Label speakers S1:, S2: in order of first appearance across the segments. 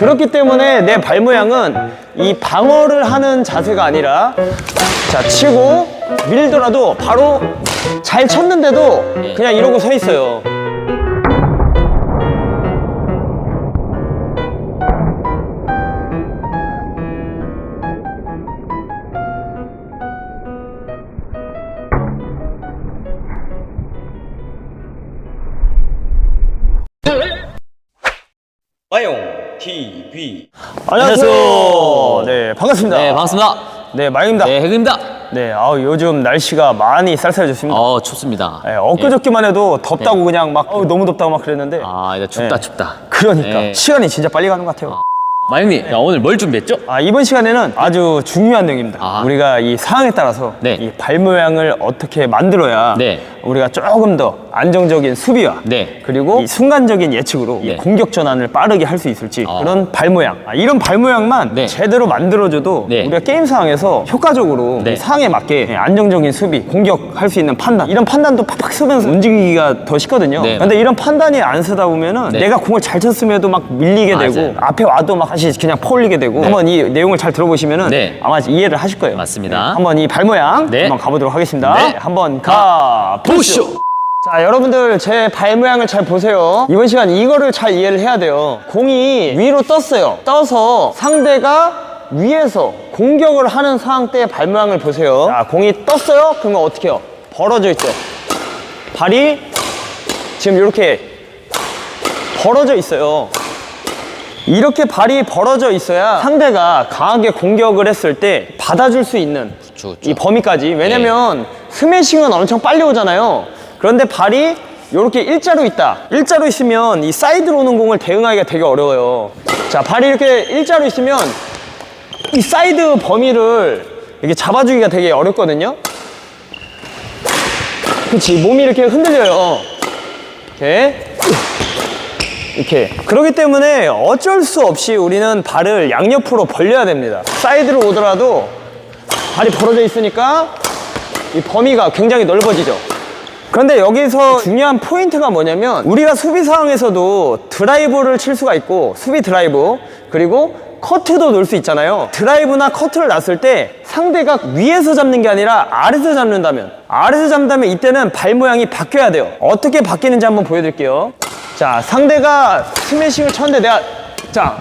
S1: 그렇기 때문에 내 발 모양은 이 방어를 하는 자세가 아니라 자 치고 밀더라도 바로 잘 쳤는데도 그냥 이러고 서 있어요.
S2: 마용 TV
S1: 안녕하세요. 네 반갑습니다.
S3: 네, 반갑습니다.
S1: 네 마입니다.
S3: 네, 해금입니다.
S1: 네, 아우 요즘 날씨가 많이 쌀쌀해졌습니다.
S3: 어, 춥습니다.
S1: 네, 엊그저께만 해도 덥다고 그냥 막 어우, 너무 덥다고 막 그랬는데
S3: 아, 이제 춥다,
S1: 네.
S3: 춥다.
S1: 그러니까
S3: 네.
S1: 시간이 진짜 빨리 가는 것 같아요.
S3: 마영님, 야, 오늘 뭘 준비했죠?
S1: 아, 이번 시간에는 아주 중요한 내용입니다.
S3: 아.
S1: 우리가 이 상황에 따라서
S3: 네.
S1: 이 발 모양을 어떻게 만들어야
S3: 네.
S1: 우리가 조금 더 안정적인 수비와
S3: 네.
S1: 그리고 이 순간적인 예측으로 이
S3: 네.
S1: 공격 전환을 빠르게 할 수 있을지
S3: 아.
S1: 그런 발 모양 아, 이런 발 모양만
S3: 네.
S1: 제대로 만들어줘도
S3: 네.
S1: 우리가 게임 상황에서 효과적으로
S3: 네.
S1: 이 상황에 맞게 예, 안정적인 수비 공격할 수 있는 판단 이런 판단도 팍팍 쓰면서 움직이기가 더 쉽거든요.
S3: 네.
S1: 근데 이런 판단이 안 쓰다 보면은
S3: 네.
S1: 내가 공을 잘 쳤음에도 막 밀리게
S3: 맞아요.
S1: 되고 앞에 와도 막 다시 그냥 퍼올리게 되고 한번 이 내용을 잘 들어보시면은
S3: 네.
S1: 아마 이해를 하실 거예요.
S3: 맞습니다.
S1: 한번 이 발 모양
S3: 네.
S1: 한번 가보도록 하겠습니다.
S3: 네.
S1: 한번 가 보시죠.
S3: 보시오.
S1: 자, 여러분들 제 발 모양을 잘 보세요. 이번 시간 이거를 잘 이해를 해야 돼요. 공이 위로 떴어요. 떠서 상대가 위에서 공격을 하는 상황 때발 모양을 보세요. 자, 공이 떴어요? 그러면 어떻게 해요? 벌어져 있죠. 발이 지금 이렇게 벌어져 있어요. 이렇게 발이 벌어져 있어야 상대가 강하게 공격을 했을 때 받아줄 수 있는
S3: 그쵸, 그쵸.
S1: 이 범위까지. 왜냐면 스매싱은 엄청 빨리 오잖아요. 그런데 발이 이렇게 일자로 있다. 일자로 있으면 이 사이드로 오는 공을 대응하기가 되게 어려워요. 자, 발이 이렇게 일자로 있으면 이 사이드 범위를 이렇게 잡아주기가 되게 어렵거든요. 그치, 몸이 이렇게 흔들려요. 이렇게. 이렇게. 그렇기 때문에 어쩔 수 없이 우리는 발을 양옆으로 벌려야 됩니다. 사이드로 오더라도 발이 벌어져 있으니까 이 범위가 굉장히 넓어지죠. 그런데 여기서 중요한 포인트가 뭐냐면 우리가 수비 상황에서도 드라이브를 칠 수가 있고 수비 드라이브 그리고 커트도 놓을 수 있잖아요. 드라이브나 커트를 놨을 때 상대가 위에서 잡는 게 아니라 아래에서 잡는다면 아래에서 잡는다면 이때는 발 모양이 바뀌어야 돼요. 어떻게 바뀌는지 한번 보여드릴게요. 자, 상대가 스매싱을 쳤는데 내가 자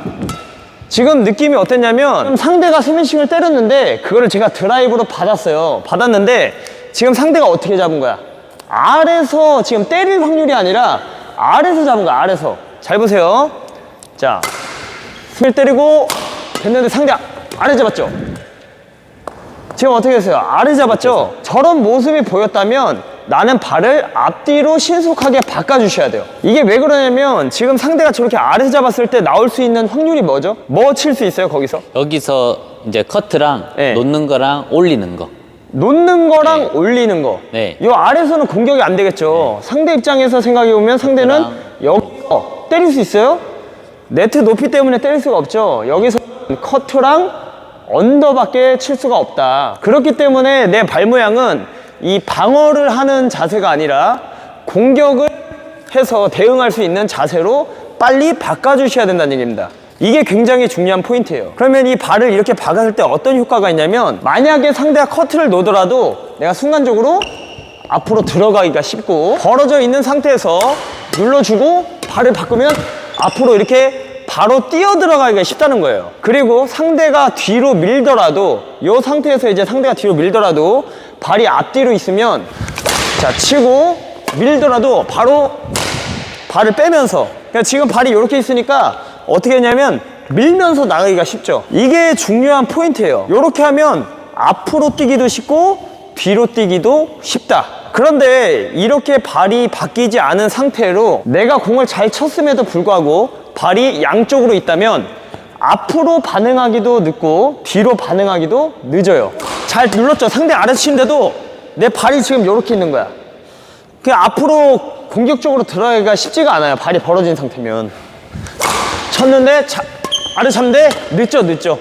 S1: 지금 느낌이 어땠냐면 상대가 스매싱을 때렸는데 그거를 제가 드라이브로 받았어요. 받았는데 지금 상대가 어떻게 잡은 거야? 아래서 지금 때릴 확률이 아니라 아래서 잡은 거야. 아래서. 잘 보세요. 자, 스매를 때리고 됐는데 상대 아래 잡았죠? 지금 어떻게 했어요? 아래 잡았죠? 저런 모습이 보였다면 나는 발을 앞뒤로 신속하게 바꿔주셔야 돼요. 이게 왜 그러냐면 지금 상대가 저렇게 아래 잡았을 때 나올 수 있는 확률이 뭐죠? 뭐 칠 수 있어요, 거기서?
S3: 여기서 이제 커트랑
S1: 네.
S3: 놓는 거랑 올리는 거.
S1: 놓는 거랑 올리는 거.
S3: 네.
S1: 이 아래서는 공격이 안 되겠죠. 상대 입장에서 생각해 보면 상대는
S3: 커트랑.
S1: 여기서 때릴 수 있어요? 네트 높이 때문에 때릴 수가 없죠. 여기서 커트랑 언더밖에 칠 수가 없다. 그렇기 때문에 내 발 모양은 이 방어를 하는 자세가 아니라 공격을 해서 대응할 수 있는 자세로 빨리 바꿔주셔야 된다는 얘기입니다. 이게 굉장히 중요한 포인트예요. 그러면 이 발을 이렇게 박았을 때 어떤 효과가 있냐면 만약에 상대가 커트를 놓더라도 내가 순간적으로 앞으로 들어가기가 쉽고 벌어져 있는 상태에서 눌러주고 발을 바꾸면 앞으로 이렇게 바로 뛰어 들어가기가 쉽다는 거예요. 그리고 상대가 뒤로 밀더라도 이 상태에서 이제 상대가 뒤로 밀더라도 발이 앞뒤로 있으면 자 치고 밀더라도 바로 발을 빼면서 그러니까 지금 발이 이렇게 있으니까 어떻게 했냐면 밀면서 나가기가 쉽죠. 이게 중요한 포인트예요. 이렇게 하면 앞으로 뛰기도 쉽고 뒤로 뛰기도 쉽다. 그런데 이렇게 발이 바뀌지 않은 상태로 내가 공을 잘 쳤음에도 불구하고 발이 양쪽으로 있다면 앞으로 반응하기도 늦고 뒤로 반응하기도 늦어요 잘 눌렀죠 상대 아래 치는데도 내 발이 지금 이렇게 있는 거야 그 앞으로 공격적으로 들어가기가 쉽지가 않아요. 발이 벌어진 상태면. 쳤는데 차- 아래 잡는데 늦죠, 늦죠.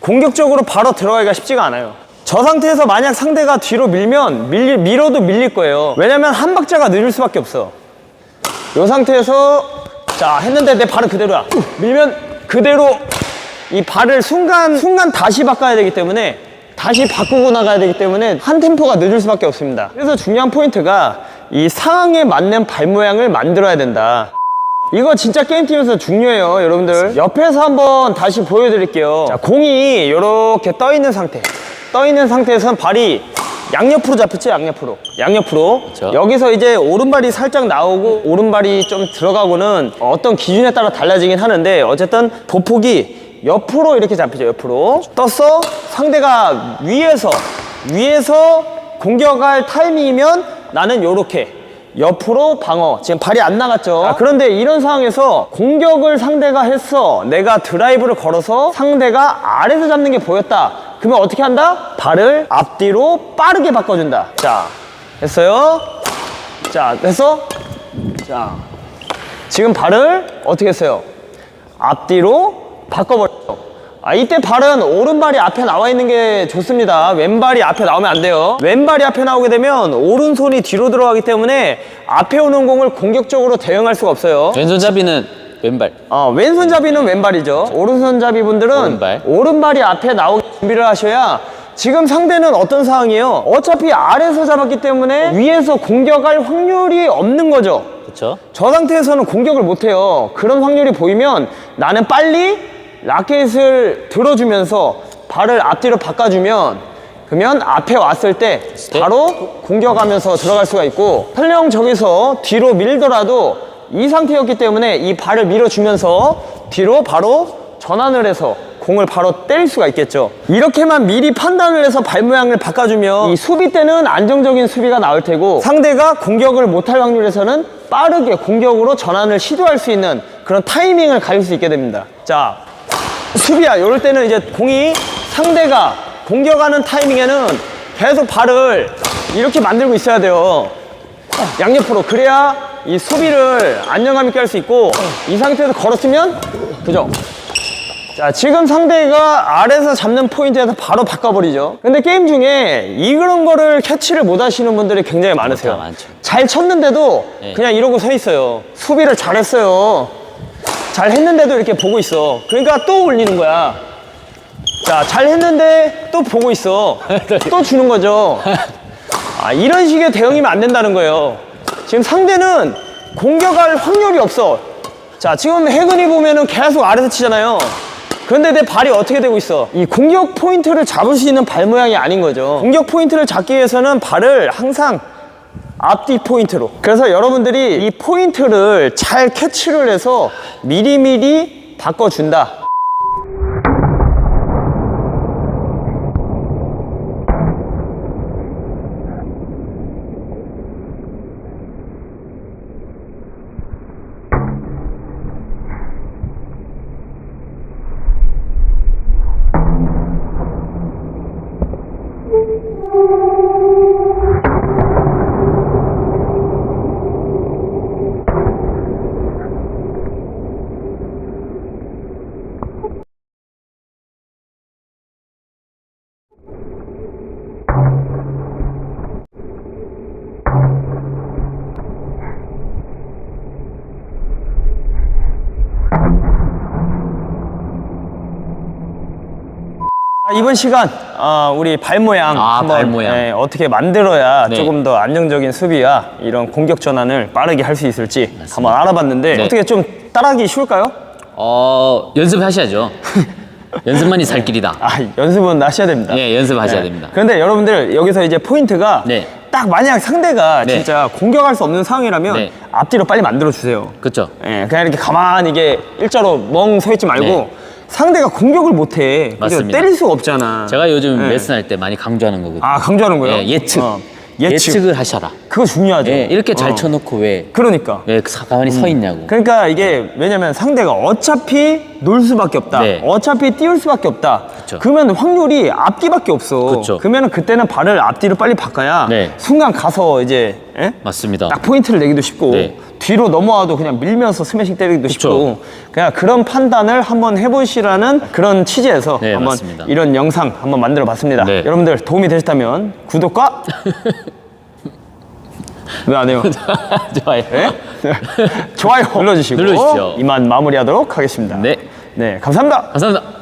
S1: 공격적으로 바로 들어가기가 쉽지가 않아요. 저 상태에서 만약 상대가 뒤로 밀면 밀, 밀어도 밀릴 거예요. 왜냐면 한 박자가 늦을 수밖에 없어. 이 상태에서 자 했는데 내 발은 그대로야. 밀면 그대로 이 발을 순간 순간 다시 바꿔야 되기 때문에 다시 바꾸고 나가야 되기 때문에 한 템포가 늦을 수밖에 없습니다. 그래서 중요한 포인트가 이 상황에 맞는 발 모양을 만들어야 된다. 이거 진짜 게임팀에서 중요해요, 여러분들. 옆에서 한번 다시 보여드릴게요. 자, 공이 이렇게 떠 있는 상태. 떠 있는 상태에서는 발이 양옆으로 잡혔죠, 양옆으로. 양옆으로.
S3: 그쵸.
S1: 여기서 이제 오른발이 살짝 나오고 오른발이 좀 들어가고는 어떤 기준에 따라 달라지긴 하는데 어쨌든 보폭이 옆으로 이렇게 잡히죠, 옆으로. 떴어? 상대가 위에서, 위에서 공격할 타이밍이면 나는 요렇게. 옆으로 방어. 지금 발이 안 나갔죠. 아, 그런데 이런 상황에서 공격을 상대가 했어. 내가 드라이브를 걸어서 상대가 아래서 잡는 게 보였다. 그러면 어떻게 한다? 발을 앞뒤로 빠르게 바꿔준다. 자, 됐어요? 자, 됐어? 자, 지금 발을 어떻게 했어요? 앞뒤로 바꿔버렸죠. 아, 이때 발은 오른발이 앞에 나와 있는 게 좋습니다. 왼발이 앞에 나오면 안 돼요. 왼발이 앞에 나오게 되면 오른손이 뒤로 들어가기 때문에 앞에 오는 공을 공격적으로 대응할 수가 없어요.
S3: 왼손잡이는 왼발.
S1: 어, 왼손잡이는 왼발이죠. 오른손잡이 분들은
S3: 오른발.
S1: 오른발이 앞에 나오게 준비를 하셔야 지금 상대는 어떤 상황이에요? 어차피 아래에서 잡았기 때문에 위에서 공격할 확률이 없는 거죠.
S3: 그렇죠?
S1: 저 상태에서는 공격을 못 해요. 그런 확률이 보이면 나는 빨리 라켓을 들어주면서 발을 앞뒤로 바꿔주면 그러면 앞에 왔을 때 바로 공격하면서 들어갈 수가 있고 설령 저기서 뒤로 밀더라도 이 상태였기 때문에 이 발을 밀어주면서 뒤로 바로 전환을 해서 공을 바로 때릴 수가 있겠죠. 이렇게만 미리 판단을 해서 발 모양을 바꿔주면 이 수비 때는 안정적인 수비가 나올 테고 상대가 공격을 못할 확률에서는 빠르게 공격으로 전환을 시도할 수 있는 그런 타이밍을 가질 수 있게 됩니다. 자, 수비야. 이럴 때는 이제 공이 상대가 공격하는 타이밍에는 계속 발을 이렇게 만들고 있어야 돼요. 양옆으로. 그래야 이 수비를 안정감 있게 할 수 있고 이 상태에서 걸었으면 그죠? 자, 지금 상대가 아래에서 잡는 포인트에서 바로 바꿔버리죠. 근데 게임 중에 이런 거를 캐치를 못 하시는 분들이 굉장히 많으세요.
S3: 많죠.
S1: 잘 쳤는데도
S3: 네.
S1: 그냥 이러고 서 있어요. 수비를 잘했어요. 잘 했는데도 이렇게 보고 있어. 그러니까 또 올리는 거야. 자, 잘 했는데 또 보고 있어. 또 주는 거죠. 아, 이런 식의 대응이면 안 된다는 거예요. 지금 상대는 공격할 확률이 없어. 자, 지금 해근이 보면은 계속 아래서 치잖아요. 그런데 내 발이 어떻게 되고 있어? 이 공격 포인트를 잡을 수 있는 발 모양이 아닌 거죠. 공격 포인트를 잡기 위해서는 발을 항상 앞뒤 포인트로. 그래서 여러분들이 이 포인트를 잘 캐치를 해서 미리미리 바꿔준다. 이번 시간 어, 우리 발 모양
S3: 아,
S1: 한번
S3: 발 모양.
S1: 예, 어떻게 만들어야
S3: 네.
S1: 조금 더 안정적인 수비와 이런 공격 전환을 빠르게 할 수 있을지 한번 알아봤는데
S3: 네.
S1: 어떻게 좀 따라하기 쉬울까요?
S3: 어, 연습하셔야죠. 연습만이 살 길이다.
S1: 아 연습은 하셔야 됩니다.
S3: 예, 연습하셔야
S1: 네.
S3: 됩니다.
S1: 그런데 여러분들 여기서 이제 포인트가
S3: 네.
S1: 딱 만약 상대가
S3: 네.
S1: 진짜 공격할 수 없는 상황이라면
S3: 네.
S1: 앞뒤로 빨리 만들어 주세요.
S3: 그렇죠?
S1: 예, 그냥 이렇게 가만히 이게 일자로 멍 서 있지 말고
S3: 네.
S1: 상대가 공격을 못 해. 그죠?
S3: 맞습니다.
S1: 때릴 수가 없잖아.
S3: 제가 요즘
S1: 네.
S3: 레슨 할 때 많이 강조하는 거거든요.
S1: 아 강조하는 거예요?
S3: 예, 예측.
S1: 어, 예측.
S3: 예측. 을 하셔라.
S1: 그거 중요하죠.
S3: 예, 이렇게 잘
S1: 어.
S3: 쳐놓고 왜,
S1: 그러니까.
S3: 왜 사- 가만히 서 있냐고.
S1: 그러니까 이게 왜냐면 상대가 어차피 놀 수밖에 없다.
S3: 네.
S1: 어차피 띄울 수밖에 없다.
S3: 그쵸.
S1: 그러면 확률이 앞뒤밖에 없어.
S3: 그쵸.
S1: 그러면 그때는 발을 앞뒤로 빨리 바꿔야
S3: 네.
S1: 순간 가서 이제 예?
S3: 맞습니다.
S1: 딱 포인트를 내기도 쉽고
S3: 네.
S1: 뒤로 넘어와도 그냥 밀면서 스매싱 때리기도. 쉽고 그냥 그런 판단을 한번 해보시라는 그런 취지에서
S3: 네,
S1: 한번
S3: 맞습니다.
S1: 이런 영상 한번 만들어 봤습니다.
S3: 네.
S1: 여러분들 도움이 되셨다면 구독과 왜 안 해요?
S3: 좋아요.
S1: 네? 좋아요 눌러주시고
S3: 눌러주십시오.
S1: 이만 마무리하도록 하겠습니다.
S3: 네.
S1: 네, 감사합니다.
S3: 감사합니다.